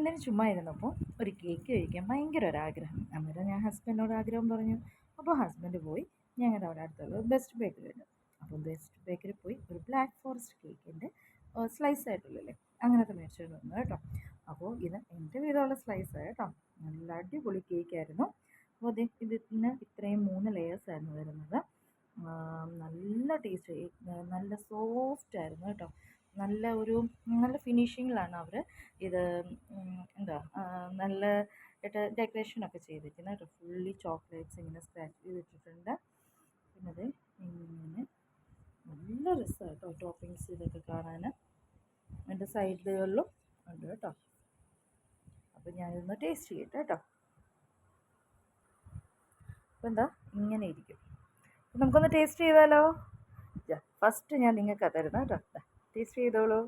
ഇന്നലെ ചുമ്മാ ഇരുന്നപ്പോൾ ഒരു കേക്ക് കഴിക്കാൻ ഭയങ്കര ഒരാഗ്രഹം അന്നേരം ഞാൻ ഹസ്ബൻഡിനോട് ആഗ്രഹം പറഞ്ഞു. അപ്പോൾ ഹസ്ബൻഡ് പോയി ഞങ്ങളുടെ അവിടെ അടുത്തുള്ള ബെസ്റ്റ് ബേക്കറി ഉണ്ട് അപ്പോൾ ബെസ്റ്റ് ബേക്കറി പോയി ഒരു ബ്ലാക്ക് ഫോറസ്റ്റ് കേക്കിന്റെ സ്ലൈസ് ആയിട്ടുള്ളല്ലേ അങ്ങനത്തെ മേടിച്ചിട്ട് വന്നു കേട്ടോ. അപ്പോൾ ഇത് എന്റെ വീതമുള്ള സ്ലൈസ് കേട്ടോ. നല്ല അടിപൊളി കേക്കായിരുന്നു അപ്പോൾ ഇത് ഇതിന് ഇത്രയും മൂന്ന് ലെയേഴ്സ് ആയിരുന്നു വരുന്നത്. നല്ല ടേസ്റ്റ് നല്ല സോഫ്റ്റ് ആയിരുന്നു കേട്ടോ. നല്ല ഒരു നല്ല ഫിനിഷിങ്ങിലാണ് അവർ ഇത് എന്താ നല്ല ആയിട്ട് ഡെക്കറേഷനൊക്കെ ചെയ്തിരിക്കുന്നത് കേട്ടോ. ഫുള്ളി ചോക്ലേറ്റ്സ് ഇങ്ങനെ സ്ക്രാച്ച് ചെയ്തിട്ടുണ്ട് പിന്നെ ഇങ്ങനെ നല്ല രസമാണ് കേട്ടോ ടോപ്പിങ്സ് ഇതൊക്കെ കാണാൻ അതിന്റെ സൈഡുകളിലും ഉണ്ട് കേട്ടോ. അപ്പോൾ ഞാനിതൊന്ന് ടേസ്റ്റ് ചെയ്യട്ടെ കേട്ടോ. അപ്പോൾ എന്താ ഇങ്ങനെ ഇരിക്കും. നമുക്കൊന്ന് ടേസ്റ്റ് ചെയ്താലോ? ഫസ്റ്റ് ഞാൻ നിങ്ങൾക്ക് തരുന്ന കേട്ടോ. ടേസ്റ്റ് ചെയ്തോളൂ.